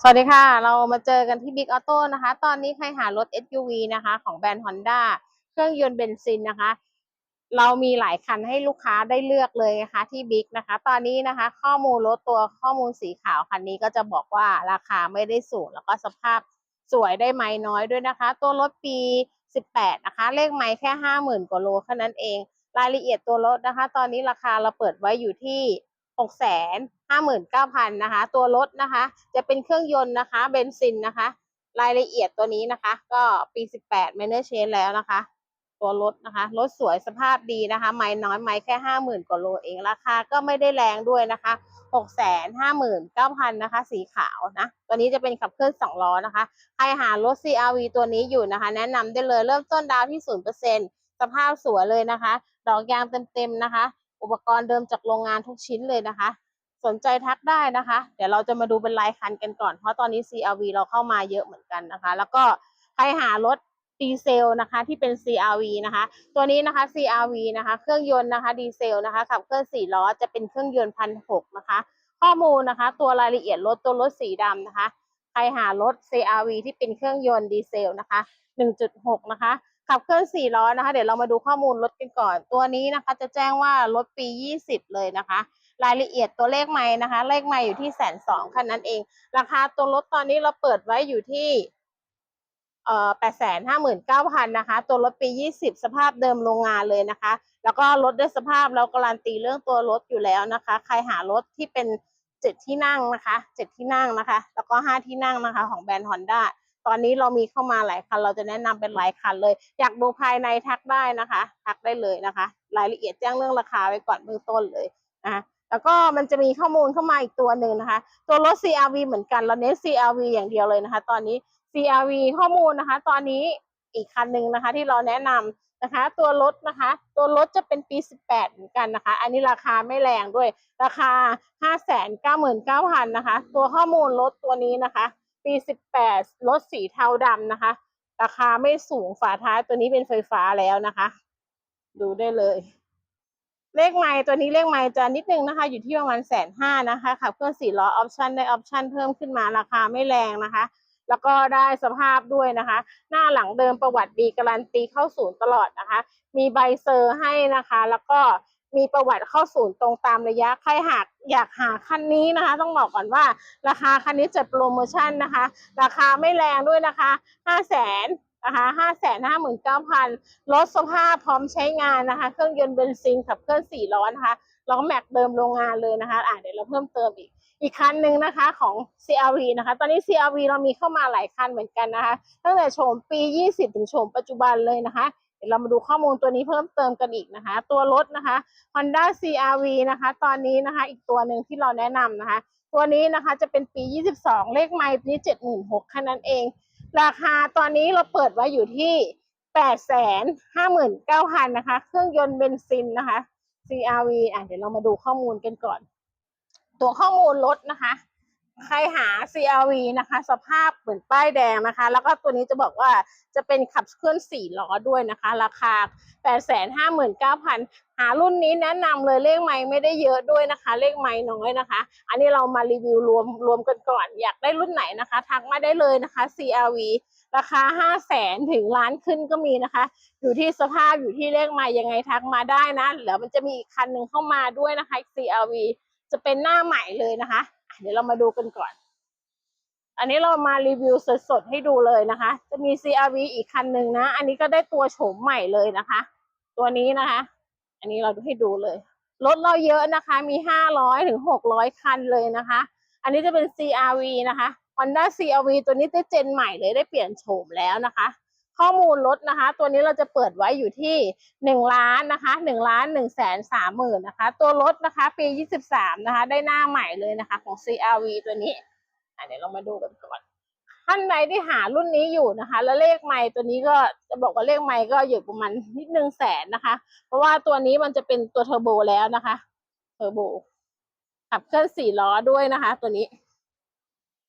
สวัสดีค่ะ เรามาเจอกันที่ Big Auto นะคะ ตอนนี้ใครหารถ SUV นะคะ ของแบรนด์ Honda เครื่องยนต์เบนซินนะคะ เรามีหลายคันให้ลูกค้าได้เลือกเลยนะคะที่ Big นะคะ ตอนนี้นะคะ ข้อมูลรถตัวข้อมูลสีขาวคันนี้ก็จะบอกว่าราคาไม่ได้สูง แล้วก็สภาพสวยได้ไม่น้อยด้วยนะคะ ตัวรถปี 18 นะคะ เลขไม่แค่ 50,000กว่าโลแค่นั้นเอง รายละเอียดตัวรถนะคะ ตอนนี้ราคาเราเปิดไว้อยู่ที่6 5 9 0 0 0นะคะ ตัวรถนะคะ จะเป็นเครื่องยนต์นะคะ เบนซินนะคะ รายละเอียดตัวนี้นะคะ ก็ปี 18 m a n u a l Change แล้วนะคะ ตัวรถนะคะ รถสวยสภาพดีนะคะ ไม่น้อยไม่แค่ 50,000กว่าโลเอง ราคาก็ไม่ได้แรงด้วยนะคะ 659,000นะคะ สีขาวนะ ตัวนี้จะเป็นขับเคลื่อน2ล้อนะคะ ใครหารถ CRV ตัวนี้อยู่นะคะ แนะนำได้เลย เริ่มต้นดาวที่ 0%สภาพสวยเลยนะคะ ดอกยางเต็มๆนะคะ อุปกรณ์เดิมจากโรงงานทุกชิ้นเลยนะคะ สนใจทักได้นะคะ เดี๋ยวเราจะมาดูเป็นรายคันกันก่อน เพราะตอนนี้ CRV เราเข้ามาเยอะเหมือนกันนะคะ แล้วก็ใครหารถดีเซลนะคะที่เป็น CRV นะคะ ตัวนี้นะคะ CRV นะคะ เครื่องยนต์นะคะดีเซลนะคะขับเคลื่อน4ล้อจะเป็นเครื่องยนต์พันหกนะคะ ข้อมูลนะคะ ตัวรายละเอียดรถตัวรถสีดำนะคะ ใครหารถ CRV ที่เป็นเครื่องยนต์ดีเซลนะคะ 1.6 นะคะขับเคลื่อน4ล้อนะคะ เดี๋ยวเรามาดูข้อมูลรถกันก่อน ตัวนี้นะคะ จะแจ้งว่ารถปี 20 เลยนะคะ รายละเอียดตัวเลขไม่นะคะ เลขไม่อยู่ที่แสนสองคันนั้นเอง ราคาตัวรถตอนนี้เราเปิดไว้อยู่ที่เอ่อแปดแสนห้าหมื่นเก้าพันนะคะ ตัวรถปียี่สิบสภาพเดิมโรงงานเลยนะคะ แล้วก็รถด้วยสภาพเราการันตีเรื่องตัวรถอยู่แล้วนะคะ ใครหารถที่เป็นเจ็ดที่นั่งนะคะเจ็ดที่นั่งนะคะ แล้วก็ห้าที่นั่งนะคะ ของแบรนด์ฮอนด้าตอนนี้เรามีเข้ามาหลายคัน เราจะแนะนำเป็นหลายคันเลย อยากดูภายในทักได้นะคะ ทักได้เลยนะคะ รายละเอียดแจ้งเรื่องราคาไว้ก่อนเบื้องต้นเลยนะคะ แล้วก็มันจะมีข้อมูลเข้ามาอีกตัวหนึ่งนะคะ ตัวรถ CRV เหมือนกันเราเน้น CRV อย่างเดียวเลยนะคะ ตอนนี้ CRV ข้อมูลนะคะ ตอนนี้อีกคันหนึ่งนะคะ ที่เราแนะนำนะคะ ตัวรถนะคะ ตัวรถจะเป็นปี 18 เหมือนกันนะคะ อันนี้ราคาไม่แรงด้วย ราคา 599,000นะคะ ตัวข้อมูลรถตัวนี้นะคะ ปี 18 รถสีเทาดำนะคะ ราคาไม่สูงฝาท้ายตัวนี้เป็นไฟฟ้าแล้วนะคะ ดูได้เลย เลขไม้ตัวนี้เลขไม้จะนิดนึงนะคะ อยู่ที่ประมาณแสนห้านะคะขับเคลื่อนสี่ล้อออปชันได้ออปชันเพิ่มขึ้นมาราคาไม่แรงนะคะ แล้วก็ได้สภาพด้วยนะคะ หน้าหลังเดิมประวัติดีการันตีเข้าศูนย์ตลอดนะคะ มีใบเซอร์ให้นะคะ แล้วก็มีประวัติเข้าศูนย์ตรงตามระยะใครหากอยากหาคันนี้นะคะ ต้องบอกก่อนว่าราคาคันนี้จัดโปรโมชั่นนะคะ ราคาไม่แรงด้วยนะคะห้าแสน นะคะห้าแสนห้าหมื่นเก้าพันรถสภาพพร้อมใช้งานนะคะ เครื่องยนต์เบนซินขับเคลื่อนสี่ล้อนะคะล้อแม็กเดิมโรงงานเลยนะคะ อ่าเดี๋ยวเราเพิ่มเติมอีก อีกคันหนึ่งนะคะของ CRV นะคะ ตอนนี้ CRV เรามีเข้ามาหลายคันเหมือนกันนะคะ ตั้งแต่โฉมปี 20 ถึงโฉมปัจจุบันเลยนะคะเดี๋ยวเรามาดูข้อมูลตัวนี้เพิ่มเติมกันอีกนะคะ ตัวรถนะคะ Honda CRV นะคะ ตอนนี้นะคะ อีกตัวหนึ่งที่เราแนะนำนะคะ ตัวนี้นะคะจะเป็นปี 22 เลขไมล์ปีนี้76,000แค่นั้นเอง ราคาตอนนี้เราเปิดไว้อยู่ที่แปดแสนห้าหมื่นเก้าพันนะคะ เครื่องยนต์เบนซินนะคะ CRV อะเดี๋ยวเรามาดูข้อมูลกันก่อน ตัวข้อมูลรถนะคะ ใครหา CRV นะคะ สภาพเหมือนป้ายแดงนะคะ แล้วก็ตัวนี้จะบอกว่าจะเป็นขับเคลื่อนสี่ล้อด้วยนะคะ ราคา 859,000 หารุ่นนี้แนะนำเลยเลขไม้ไม่ได้เยอะด้วยนะคะ เลขไม้น้อยนะคะ อันนี้เรามารีวิวรวมรวมกันก่อน อยากได้รุ่นไหนนะคะ ทักมาได้เลยนะคะ CRV ราคา 5 0 0แสนถึงล้านขึ้นก็มีนะคะ อยู่ที่สภาพอยู่ที่เลขไม้ยังไงทักมาได้นะเดี๋ยวมันจะมีอีกคันหนึ่งเข้ามาด้วยนะคะ CRV จะเป็นหน้าใหม่เลยนะคะ เดี๋ยวเรามาดูกันก่อน อันนี้เรามารีวิวสดๆให้ดูเลยนะคะ จะมี CRV อีกคันหนึ่งนะ อันนี้ก็ได้ตัวโฉมใหม่เลยนะคะ ตัวนี้นะคะ อันนี้เราให้ดูเลย รถเราเยอะนะคะ มีห้าร้อยถึงหกร้อยคันเลยนะคะ อันนี้จะเป็น CRV นะคะ Honda CRV ตัวนี้ได้เจนใหม่เลยได้เปลี่ยนโฉมแล้วนะคะ ข้อมูลรถนะคะ ตัวนี้เราจะเปิดไว้อยู่ที่หนึ่งล้านนะคะหนึ่งล้านหนึ่งแสนสามหมื่นนะคะ ตัวรถนะคะ ปียี่สิบสามนะคะ ได้หน้าใหม่เลยนะคะของ CRV ตัวนี้เดี๋ยวเรามาดูกันก่อนท่านใดที่หารุ่นนี้อยู่นะคะ แล้วเลขไมล์ตัวนี้ก็จะบอกว่าเลขไมล์ก็อยู่ประมาณนิดนึงแสนนะคะ เพราะว่าตัวนี้มันจะเป็นตัวเทอร์โบแล้วนะคะเทอร์โบขับเคลื่อนสี่ล้อด้วยนะคะ ตัวนี้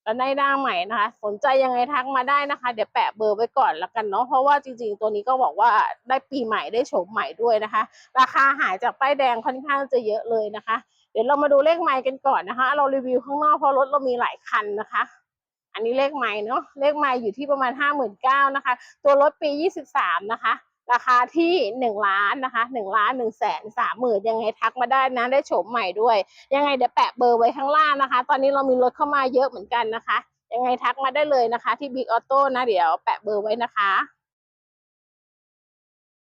แล้วได้หน้าใหม่นะคะ สนใจยังไงทักมาได้นะคะ เดี๋ยวแปะเบอร์ไว้ก่อนละกันเนาะเพราะว่าจริงๆ ตัวนี้ก็บอกว่าได้ปีใหม่ได้โฉมใหม่ด้วยนะคะ ราคาหายจากป้ายแดงค่อนข้างจะเยอะเลยนะคะ เดี๋ยวเรามาดูเลขไมล์กันก่อนนะคะ เรารีวิวข้างนอกเพราะรถเรามีหลายคันนะคะอันนี้เลขใหม่เนาะเลขใหม่อยู่ที่ประมาณห้าหมื่นเก้านะคะ ตัวรถปียี่สิบสามนะคะ ราคาที่หนึ่งล้านนะคะหนึ่งล้านหนึ่งแสนสามหมื่นยังไงทักมาได้นะได้โฉมใหม่ด้วย ยังไงเดี๋ยวแปะเบอร์ไว้ข้างล่างนะคะ ตอนนี้เรามีรถเข้ามาเยอะเหมือนกันนะคะ ยังไงทักมาได้เลยนะคะ ที่บิ๊กออโต้นะเดี๋ยวแปะเบอร์ไว้นะคะ